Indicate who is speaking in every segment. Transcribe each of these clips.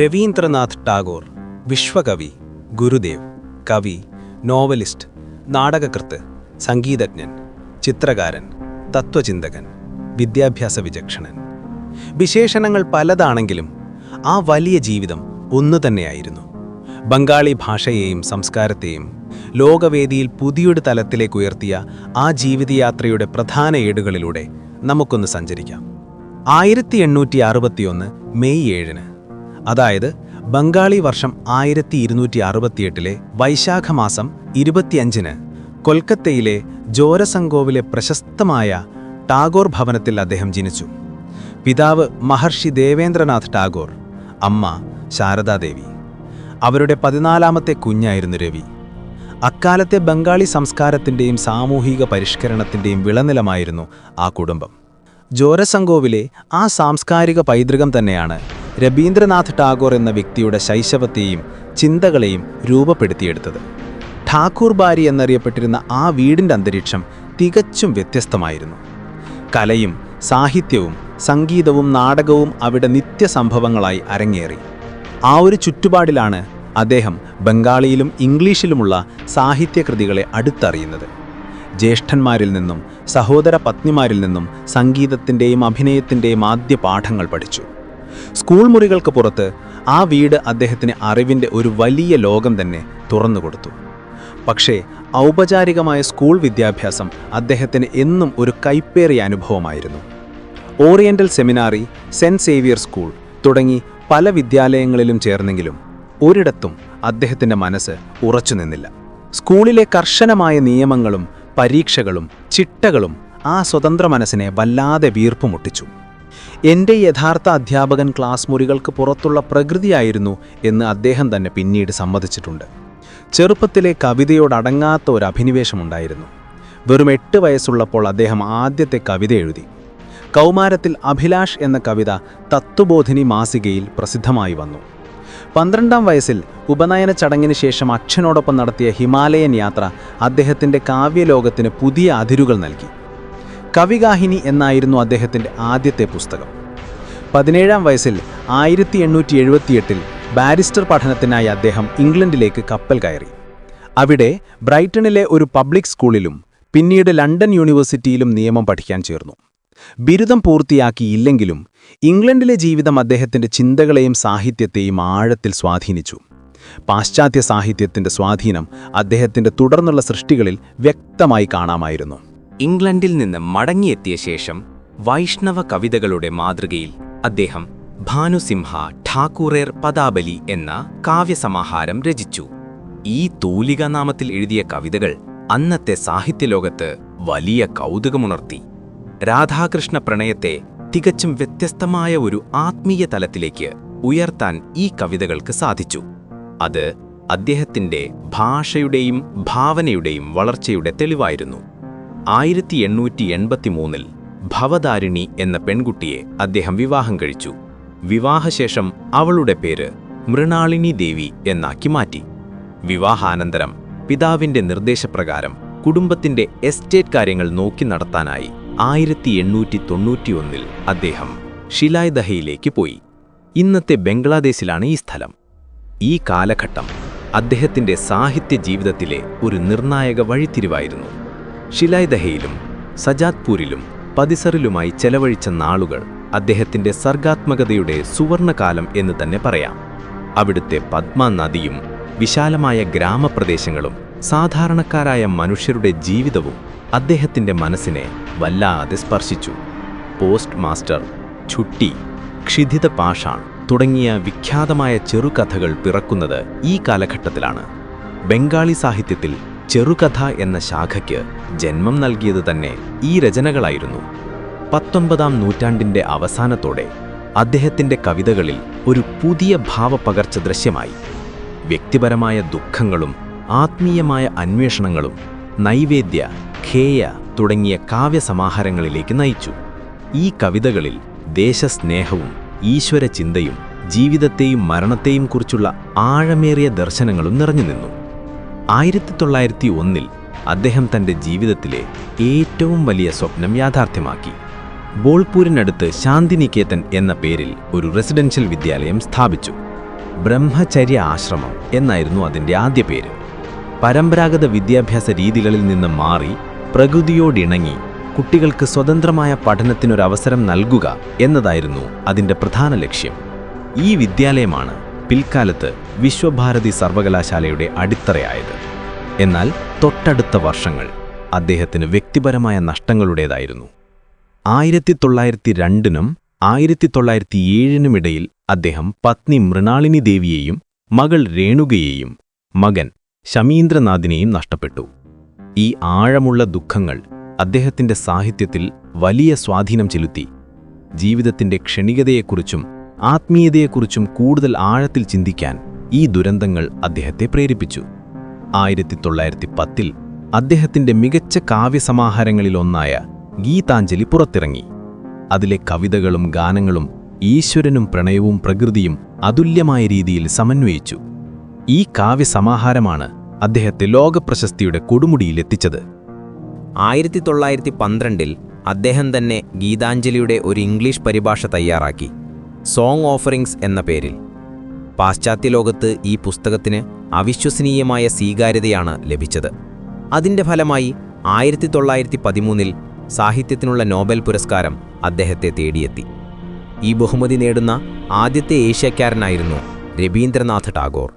Speaker 1: രവീന്ദ്രനാഥ് ടാഗോർ വിശ്വകവി ഗുരുദേവ് കവി നോവലിസ്റ്റ് നാടകകൃത്ത് സംഗീതജ്ഞൻ ചിത്രകാരൻ തത്വചിന്തകൻ വിദ്യാഭ്യാസ വിചക്ഷണൻ. വിശേഷണങ്ങൾ പലതാണെങ്കിലും ആ വലിയ ജീവിതം ഒന്നു തന്നെയായിരുന്നു. ബംഗാളി ഭാഷയെയും സംസ്കാരത്തെയും ലോകവേദിയിൽ പുതിയൊരു തലത്തിലേക്ക് ഉയർത്തിയ ആ ജീവിതയാത്രയുടെ പ്രധാന ഏടുകളിലൂടെ നമുക്കൊന്ന് സഞ്ചരിക്കാം. ആയിരത്തി എണ്ണൂറ്റി അറുപത്തിയൊന്ന് മെയ് ഏഴിന് അതായത് ബംഗാളി വർഷം ആയിരത്തി ഇരുന്നൂറ്റി അറുപത്തിയെട്ടിലെ വൈശാഖ മാസം ഇരുപത്തിയഞ്ചിന് കൊൽക്കത്തയിലെ ജോരസംഗോവിലെ പ്രശസ്തമായ ടാഗോർ ഭവനത്തിൽ അദ്ദേഹം ജനിച്ചു. പിതാവ് മഹർഷി ദേവേന്ദ്രനാഥ് ടാഗോർ അമ്മ ശാരദാദേവി. അവരുടെ പതിനാലാമത്തെ കുഞ്ഞായിരുന്നു രവി. അക്കാലത്തെ ബംഗാളി സംസ്കാരത്തിന്റെയും സാമൂഹിക പരിഷ്കരണത്തിന്റെയും വിളനിലമായിരുന്നു ആ കുടുംബം. ജോരസംഗോവിലെ ആ സാംസ്കാരിക പൈതൃകം തന്നെയാണ് രവീന്ദ്രനാഥ് ടാഗോർ എന്ന വ്യക്തിയുടെ ശൈശവത്തെയും ചിന്തകളെയും രൂപപ്പെടുത്തിയെടുത്തത്. ഠാക്കൂർ ബാരി എന്നറിയപ്പെട്ടിരുന്ന ആ വീടിന്റെ അന്തരീക്ഷം തികച്ചും വ്യത്യസ്തമായിരുന്നു. കലയും സാഹിത്യവും സംഗീതവും നാടകവും അവിടെ നിത്യസംഭവങ്ങളായി അരങ്ങേറി. ആ ഒരു ചുറ്റുപാടിലാണ് അദ്ദേഹം ബംഗാളിയിലും ഇംഗ്ലീഷിലുമുള്ള സാഹിത്യകൃതികളെ അടുത്തറിയുന്നത്. ജ്യേഷ്ഠന്മാരിൽ നിന്നും സഹോദര പത്നിമാരിൽ നിന്നും സംഗീതത്തിന്റെയും അഭിനയത്തിന്റെയും ആദ്യ പാഠങ്ങൾ പഠിച്ചു. സ്കൂൾ മുറികൾക്ക് പുറത്ത് ആ വീട് അദ്ദേഹത്തിന് അറിവിന്റെ ഒരു വലിയ ലോകം തന്നെ തുറന്നുകൊടുത്തു പക്ഷേ ഔപചാരികമായ സ്കൂൾ വിദ്യാഭ്യാസം അദ്ദേഹത്തിന് എന്നും ഒരു കൈപ്പേറിയ അനുഭവമായിരുന്നു. Oriental seminary saint Xavier school തുടങ്ങി പല വിദ്യാലയങ്ങളിലും ചേർന്നെങ്കിലും ഒരിടത്തും അദ്ദേഹത്തിന്റെ മനസ്സ് ഉറച്ചുനിന്നില്ല സ്കൂളിലെ കർശനമായ നിയമങ്ങളും പരീക്ഷകളും ചിട്ടകളും ആ സ്വതന്ത്ര മനസ്സിനെ വല്ലാതെ വീർപ്പുമുട്ടിച്ചു. എന്റെ യഥാർത്ഥ അധ്യാപകൻ ക്ലാസ് മുറികൾക്ക് പുറത്തുള്ള പ്രകൃതിയായിരുന്നു എന്ന് അദ്ദേഹം തന്നെ പിന്നീട് സമ്മതിച്ചിട്ടുണ്ട്. ചെറുപ്പത്തിലെ കവിതയോടടങ്ങാത്ത ഒരു അഭിനിവേശമുണ്ടായിരുന്നു. വെറും എട്ട് വയസ്സുള്ളപ്പോൾ അദ്ദേഹം ആദ്യത്തെ കവിത എഴുതി. കൗമാരത്തിൽ അഭിലാഷ് എന്ന കവിത തത്വബോധിനി മാസികയിൽ പ്രസിദ്ധമായി വന്നു. പന്ത്രണ്ടാം വയസ്സിൽ ഉപനയന ചടങ്ങിന് ശേഷം അച്ഛനോടൊപ്പം നടത്തിയ ഹിമാലയൻ യാത്ര അദ്ദേഹത്തിന്റെ കാവ്യലോകത്തിന് പുതിയ അതിരുകൾ നൽകി. കവിഗാഹിനി എന്നായിരുന്നു അദ്ദേഹത്തിന്റെ ആദ്യത്തെ പുസ്തകം. പതിനേഴാം വയസ്സിൽ ആയിരത്തി എണ്ണൂറ്റി എഴുപത്തിയെട്ടിൽ ബാരിസ്റ്റർ പഠനത്തിനായി അദ്ദേഹം ഇംഗ്ലണ്ടിലേക്ക് കപ്പൽ കയറി. അവിടെ ബ്രൈറ്റണിലെ ഒരു പബ്ലിക് സ്കൂളിലും പിന്നീട് ലണ്ടൻ യൂണിവേഴ്സിറ്റിയിലും നിയമം പഠിക്കാൻ ചേർന്നു. ബിരുദം പൂർത്തിയാക്കിയില്ലെങ്കിലും ഇംഗ്ലണ്ടിലെ ജീവിതം അദ്ദേഹത്തിന്റെ ചിന്തകളെയും സാഹിത്യത്തെയും ആഴത്തിൽ സ്വാധീനിച്ചു. പാശ്ചാത്യ സാഹിത്യത്തിന്റെ സ്വാധീനം അദ്ദേഹത്തിന്റെ തുടർന്നുള്ള സൃഷ്ടികളിൽ വ്യക്തമായി കാണാമായിരുന്നു.
Speaker 2: ഇംഗ്ലണ്ടിൽ നിന്ന് മടങ്ങിയെത്തിയ ശേഷം വൈഷ്ണവ കവിതകളുടെ മാതൃകയിൽ അദ്ദേഹം ഭാനുസിംഹ ഠാക്കൂറേർ പദാബലി എന്ന കാവ്യസമാഹാരം രചിച്ചു. ഈ തൂലിക നാമത്തിൽ എഴുതിയ കവിതകൾ അന്നത്തെ സാഹിത്യലോകത്ത് വലിയ കൗതുകമുണർത്തി. രാധാകൃഷ്ണ പ്രണയത്തെ തികച്ചും വ്യത്യസ്തമായ ഒരു ആത്മീയ തലത്തിലേക്ക് ഉയർത്താൻ ഈ കവിതകൾക്ക് സാധിച്ചു. അത് അദ്ദേഹത്തിന്റെ ഭാഷയുടെയും ഭാവനയുടെയും വളർച്ചയുടെ തെളിവായിരുന്നു. ആയിരത്തി എണ്ണൂറ്റി എൺപത്തിമൂന്നിൽ ഭവതാരിണി എന്ന പെൺകുട്ടിയെ അദ്ദേഹം വിവാഹം കഴിച്ചു. വിവാഹശേഷം അവളുടെ പേര് മൃണാളിനി ദേവി എന്നാക്കി മാറ്റി. വിവാഹാനന്തരം പിതാവിന്റെ നിർദ്ദേശപ്രകാരം കുടുംബത്തിന്റെ എസ്റ്റേറ്റ് കാര്യങ്ങൾ നോക്കി നടത്താനായി ആയിരത്തി എണ്ണൂറ്റി തൊണ്ണൂറ്റിയൊന്നിൽ അദ്ദേഹം ഷിലായ് ദഹയിലേക്ക് പോയി. ഇന്നത്തെ ബംഗ്ലാദേശിലാണ് ഈ സ്ഥലം. ഈ കാലഘട്ടം അദ്ദേഹത്തിന്റെ സാഹിത്യ ജീവിതത്തിലെ ഒരു നിർണായക വഴിത്തിരിവായിരുന്നു. ഷിലായ് സജാത്പൂരിലും പതിസറിലുമായി ചെലവഴിച്ച നാളുകൾ അദ്ദേഹത്തിന്റെ സർഗാത്മകതയുടെ സുവർണകാലം എന്ന് തന്നെ പറയാം. അവിടുത്തെ പദ്മ നദിയും വിശാലമായ ഗ്രാമപ്രദേശങ്ങളും സാധാരണക്കാരായ മനുഷ്യരുടെ ജീവിതവും അദ്ദേഹത്തിന്റെ മനസ്സിനെ വല്ലാതെ സ്പർശിച്ചു. പോസ്റ്റ് മാസ്റ്റർ ഛുട്ടി ക്ഷിതിത പാഷാൺ തുടങ്ങിയ വിഖ്യാതമായ ചെറുകഥകൾ പിറക്കുന്നത് ഈ കാലഘട്ടത്തിലാണ്. ബംഗാളി സാഹിത്യത്തിൽ ചെറുകഥ എന്ന ശാഖയ്ക്ക് ജന്മം നൽകിയത് തന്നെ ഈ രചനകളായിരുന്നു. പത്തൊമ്പതാം നൂറ്റാണ്ടിന്റെ അവസാനത്തോടെ അദ്ദേഹത്തിന്റെ കവിതകളിൽ ഒരു പുതിയ ഭാവപകർച്ച ദൃശ്യമായി. വ്യക്തിപരമായ ദുഃഖങ്ങളും ആത്മീയമായ അന്വേഷണങ്ങളും നൈവേദ്യ ഖേയ തുടങ്ങിയ കാവ്യസമാഹാരങ്ങളിലേക്ക് നയിച്ചു. ഈ കവിതകളിൽ ദേശസ്നേഹവും ഈശ്വരചിന്തയും ജീവിതത്തെയും മരണത്തെയും കുറിച്ചുള്ള ആഴമേറിയ ദർശനങ്ങളും നിറഞ്ഞു നിന്നു. ആയിരത്തി തൊള്ളായിരത്തി ഒന്നിൽ അദ്ദേഹം തന്റെ ജീവിതത്തിലെ ഏറ്റവും വലിയ സ്വപ്നം യാഥാർത്ഥ്യമാക്കി. ബോൾപൂരിനടുത്ത് ശാന്തിനികേതൻ എന്ന പേരിൽ ഒരു റെസിഡൻഷ്യൽ വിദ്യാലയം സ്ഥാപിച്ചു. ബ്രഹ്മചര്യ ആശ്രമം എന്നായിരുന്നു അതിന്റെ ആദ്യ പേര്. പരമ്പരാഗത വിദ്യാഭ്യാസ രീതികളിൽ നിന്ന് മാറി പ്രകൃതിയോടിണങ്ങി കുട്ടികൾക്ക് സ്വതന്ത്രമായ പഠനത്തിനൊരവസരം നൽകുക എന്നതായിരുന്നു അതിന്റെ പ്രധാന ലക്ഷ്യം. ഈ വിദ്യാലയമാണ് പിൽക്കാലത്ത് വിശ്വഭാരതി സർവകലാശാലയുടെ അടിത്തറയായത്. എന്നാൽ തൊട്ടടുത്ത വർഷങ്ങൾ അദ്ദേഹത്തിന് വ്യക്തിപരമായ നഷ്ടങ്ങളുടേതായിരുന്നു. ആയിരത്തി തൊള്ളായിരത്തി രണ്ടിനും ആയിരത്തി തൊള്ളായിരത്തി ഏഴിനുമിടയിൽ അദ്ദേഹം പത്നി മൃണാളിനി ദേവിയെയും മകൾ രേണുകയെയും മകൻ ശമീന്ദ്രനാഥിനെയും നഷ്ടപ്പെട്ടു. ഈ ആഴമുള്ള ദുഃഖങ്ങൾ അദ്ദേഹത്തിന്റെ സാഹിത്യത്തിൽ വലിയ സ്വാധീനം ചെലുത്തി. ജീവിതത്തിന്റെ ക്ഷണികതയെക്കുറിച്ചും ആത്മീയതയെക്കുറിച്ചും കൂടുതൽ ആഴത്തിൽ ചിന്തിക്കാൻ ഈ ദുരന്തങ്ങൾ അദ്ദേഹത്തെ പ്രേരിപ്പിച്ചു. ആയിരത്തി തൊള്ളായിരത്തി പത്തിൽ അദ്ദേഹത്തിന്റെ മികച്ച കാവ്യസമാഹാരങ്ങളിലൊന്നായ ഗീതാഞ്ജലി പുറത്തിറങ്ങി. അതിലെ കവിതകളും ഗാനങ്ങളും ഈശ്വരനും പ്രണയവും പ്രകൃതിയും അതുല്യമായ രീതിയിൽ സമന്വയിച്ചു. ഈ കാവ്യസമാഹാരമാണ് അദ്ദേഹത്തെ ലോകപ്രശസ്തിയുടെ കൊടുമുടിയിലെത്തിച്ചത്.
Speaker 3: ആയിരത്തി തൊള്ളായിരത്തി പന്ത്രണ്ടിൽ അദ്ദേഹം തന്നെ ഗീതാഞ്ജലിയുടെ ഒരു ഇംഗ്ലീഷ് പരിഭാഷ തയ്യാറാക്കി. സോങ് ഓഫറിങ്സ് എന്ന പേരിൽ. പാശ്ചാത്യ ലോകത്ത് ഈ പുസ്തകത്തിന് അവിശ്വസനീയമായ സ്വീകാര്യതയാണ് ലഭിച്ചത്. അതിന്റെ ഫലമായി ആയിരത്തി തൊള്ളായിരത്തി പതിമൂന്നിൽ സാഹിത്യത്തിനുള്ള നോബൽ പുരസ്കാരം അദ്ദേഹത്തെ തേടിയെത്തി. ഈ ബഹുമതി നേടുന്ന ആദ്യത്തെ ഏഷ്യക്കാരനായിരുന്നു രവീന്ദ്രനാഥ് ടാഗോർ.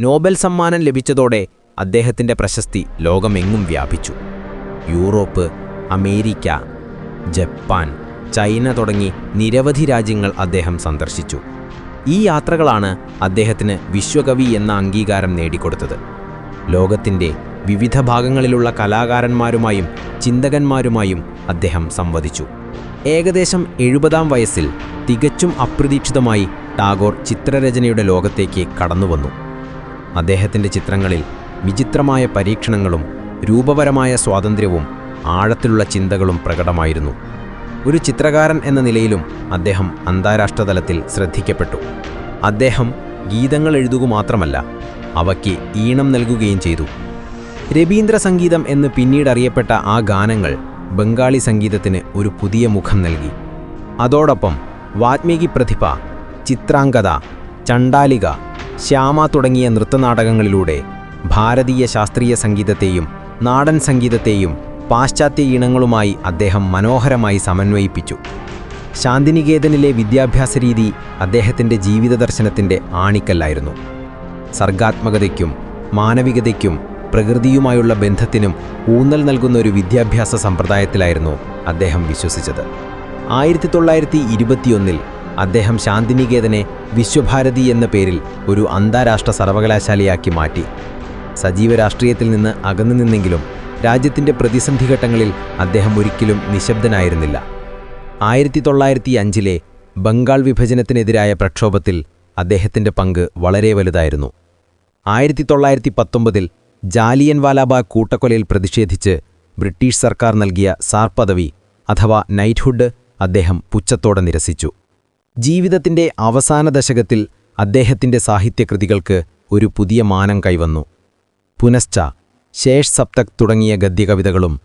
Speaker 3: നോബൽ സമ്മാനം ലഭിച്ചതോടെ അദ്ദേഹത്തിന്റെ പ്രശസ്തി ലോകമെങ്ങും വ്യാപിച്ചു. യൂറോപ്പ് അമേരിക്ക ജപ്പാൻ ചൈന തുടങ്ങി നിരവധി രാജ്യങ്ങൾ അദ്ദേഹം സന്ദർശിച്ചു. ഈ യാത്രകളാണ് അദ്ദേഹത്തിന് വിശ്വകവി എന്ന അംഗീകാരം നേടിക്കൊടുത്തത്. ലോകത്തിന്റെ വിവിധ ഭാഗങ്ങളിലുള്ള കലാകാരന്മാരുമായും ചിന്തകന്മാരുമായും അദ്ദേഹം സംവദിച്ചു. ഏകദേശം എഴുപതാം വയസ്സിൽ തികച്ചും അപ്രതീക്ഷിതമായി ടാഗോർ ചിത്രരചനയുടെ ലോകത്തേക്ക് കടന്നുവന്നു. അദ്ദേഹത്തിന്റെ ചിത്രങ്ങളിൽ വിചിത്രമായ പരീക്ഷണങ്ങളും രൂപപരമായ സ്വാതന്ത്ര്യവും ആഴത്തിലുള്ള ചിന്തകളും പ്രകടമായിരുന്നു. ഒരു ചിത്രകാരൻ എന്ന നിലയിലും അദ്ദേഹം അന്താരാഷ്ട്ര തലത്തിൽ ശ്രദ്ധിക്കപ്പെട്ടു. അദ്ദേഹം ഗീതങ്ങൾ എഴുതുക മാത്രമല്ല അവയ്ക്ക് ഈണം നൽകുകയും ചെയ്തു. രവീന്ദ്ര സംഗീതം എന്ന് പിന്നീട് അറിയപ്പെട്ട ആ ഗാനങ്ങൾ ബംഗാളി സംഗീതത്തിന് ഒരു പുതിയ മുഖം നൽകി. അതോടൊപ്പം വാത്മീകി പ്രതിഭ ചിത്രാംഗത ചണ്ടാലിക ശ്യാമ തുടങ്ങിയ നൃത്തനാടകങ്ങളിലൂടെ ഭാരതീയ ശാസ്ത്രീയ സംഗീതത്തെയും നാടൻ സംഗീതത്തെയും പാശ്ചാത്യ ഈണങ്ങളുമായി അദ്ദേഹം മനോഹരമായി സമന്വയിപ്പിച്ചു. ശാന്തിനികേതനിലെ വിദ്യാഭ്യാസ രീതി അദ്ദേഹത്തിന്റെ ജീവിത ദർശനത്തിന്റെ ആണിക്കല്ലായിരുന്നു. സർഗാത്മകതയ്ക്കും മാനവികതയ്ക്കും പ്രകൃതിയുമായുള്ള ബന്ധത്തിനും ഊന്നൽ നൽകുന്ന ഒരു വിദ്യാഭ്യാസ സമ്പ്രദായത്തിലായിരുന്നു അദ്ദേഹം വിശ്വസിച്ചത്. ആയിരത്തി തൊള്ളായിരത്തി ഇരുപത്തിയൊന്നിൽ അദ്ദേഹം ശാന്തിനികേതനെ വിശ്വഭാരതി എന്ന പേരിൽ ഒരു അന്താരാഷ്ട്ര സർവകലാശാലയാക്കി മാറ്റി. സജീവ രാഷ്ട്രീയത്തിൽ നിന്ന് അകന്നു നിന്നെങ്കിലും രാജ്യത്തിന്റെ പ്രതിസന്ധി ഘട്ടങ്ങളിൽ അദ്ദേഹം ഒരിക്കലും നിശബ്ദനായിരുന്നില്ല. ആയിരത്തി തൊള്ളായിരത്തി അഞ്ചിലെ ബംഗാൾ വിഭജനത്തിനെതിരായ പ്രക്ഷോഭത്തിൽ അദ്ദേഹത്തിന്റെ പങ്ക് വളരെ വലുതായിരുന്നു. ആയിരത്തി തൊള്ളായിരത്തി പത്തൊമ്പതിൽ ജാലിയൻ വാലാബാഗ് കൂട്ടക്കൊലയിൽ പ്രതിഷേധിച്ച് ബ്രിട്ടീഷ് സർക്കാർ നൽകിയ സാർ പദവി അഥവാ നൈറ്റ്ഹുഡ് അദ്ദേഹം പുച്ഛത്തോടെ നിരസിച്ചു. ജീവിതത്തിന്റെ അവസാന ദശകത്തിൽ അദ്ദേഹത്തിന്റെ സാഹിത്യകൃതികൾക്ക് ഒരു പുതിയ മാനം കൈവന്നു. പുനശ്ച ശേഷ് സപ്തക് തുടങ്ങിയ ഗദ്യകവിതകളും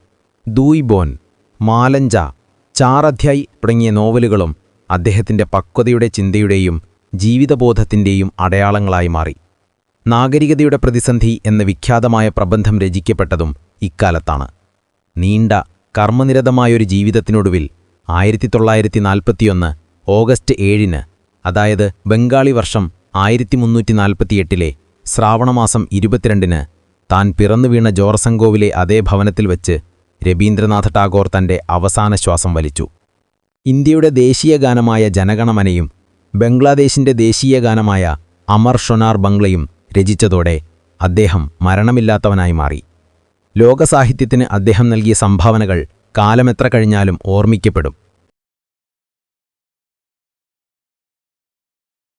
Speaker 3: ദൂയ് ബോൻ മാലഞ്ച ചാറധ്യായ് തുടങ്ങിയ നോവലുകളും അദ്ദേഹത്തിന്റെ പക്വതയുടെ ചിന്തയുടെയും ജീവിതബോധത്തിന്റെയും അടയാളങ്ങളായി മാറി. നാഗരികതയുടെ പ്രതിസന്ധി എന്ന വിഖ്യാതമായ പ്രബന്ധം രചിക്കപ്പെട്ടതും ഇക്കാലത്താണ്. നീണ്ട കർമ്മനിരതമായൊരു ജീവിതത്തിനൊടുവിൽ ആയിരത്തി തൊള്ളായിരത്തി നാൽപ്പത്തിയൊന്ന് ഓഗസ്റ്റ് ഏഴിന് അതായത് ബംഗാളി വർഷം ആയിരത്തി മുന്നൂറ്റി നാൽപ്പത്തിയെട്ടിലെ ശ്രാവണമാസം ഇരുപത്തിരണ്ടിന് താൻ പിറന്നു വീണ ജോർസംഗോവിലെ അതേ ഭവനത്തിൽ വച്ച് രവീന്ദ്രനാഥ ടാഗോർ തന്റെ അവസാന ശ്വാസം വലിച്ചു. ഇന്ത്യയുടെ ദേശീയ ഗാനമായ ജനഗണമനയും ബംഗ്ലാദേശിന്റെ ദേശീയ ഗാനമായ അമർ ഷൊനാർ ബംഗ്ലയും രചിച്ചതോടെ അദ്ദേഹം മരണമില്ലാത്തവനായി മാറി. ലോകസാഹിത്യത്തിന് അദ്ദേഹം നൽകിയ സംഭാവനകൾ കാലമെത്ര കഴിഞ്ഞാലും ഓർമ്മിക്കപ്പെടും.